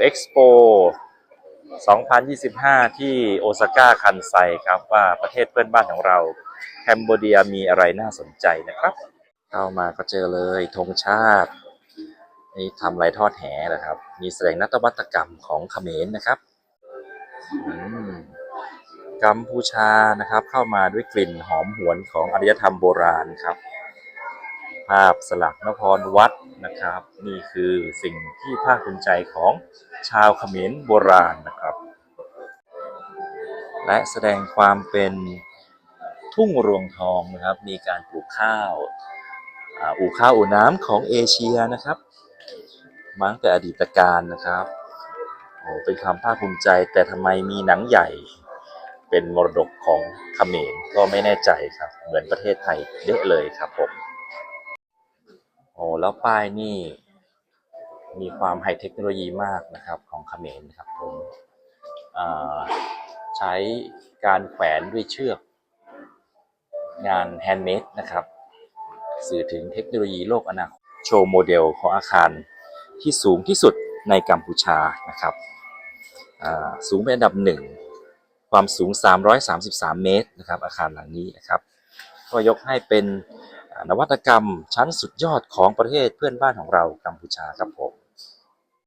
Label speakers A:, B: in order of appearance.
A: เอ็กซ์โป2025 ที่โอซาก้าคันไซครับ ว่าประเทศเพื่อนบ้านของเราแคนเบเดียมีอะไรน่าสนใจนะครับ เข้ามาก็เจอเลยธงชาติ นี่ทำลายทอดแหนะครับ มีแสดงนวัตกรรมของเขมรนะครับอืมกัมพูชานะครับ เข้ามาด้วยกลิ่นหอมหวนของอารยธรรมโบราณครับ ภาพสลักนครวัดนะครับ นี่คือสิ่งที่ภาคภูมิใจของชาวเขมรโบราณนะครับ และแสดงความเป็นทุ่งรวงทองนะครับ มีการปลูกข้าวอู่ข้าวอู่น้ำของเอเชียนะครับมาตั้งแต่อดีตการนะครับโอ้เป็นความภาคภูมิใจแต่ทำไมมีหนังใหญ่ เป็นมรดกของเขมรก็ไม่แน่ใจครับ เหมือนประเทศไทยเยอะเลยครับผม โอ้แล้วป้ายนี่ มีความไฮเทคโนโลยีมากนะครับของเขมรนะครับผมใช้การแขวนด้วยเชือก งานแฮนด์เมดนะครับ สื่อถึงเทคโนโลยีโลกอนาคตโชว์โมเดลของอาคารที่สูงที่สุดในกัมพูชานะครับสูงเป็นอันดับหนึ่งความสูง 333 เมตรนะครับ อาคารหลังนี้นะครับ ก็ยกให้เป็นนวัตกรรมชั้นสุดยอดของประเทศเพื่อนบ้านของเรากัมพูชาครับผม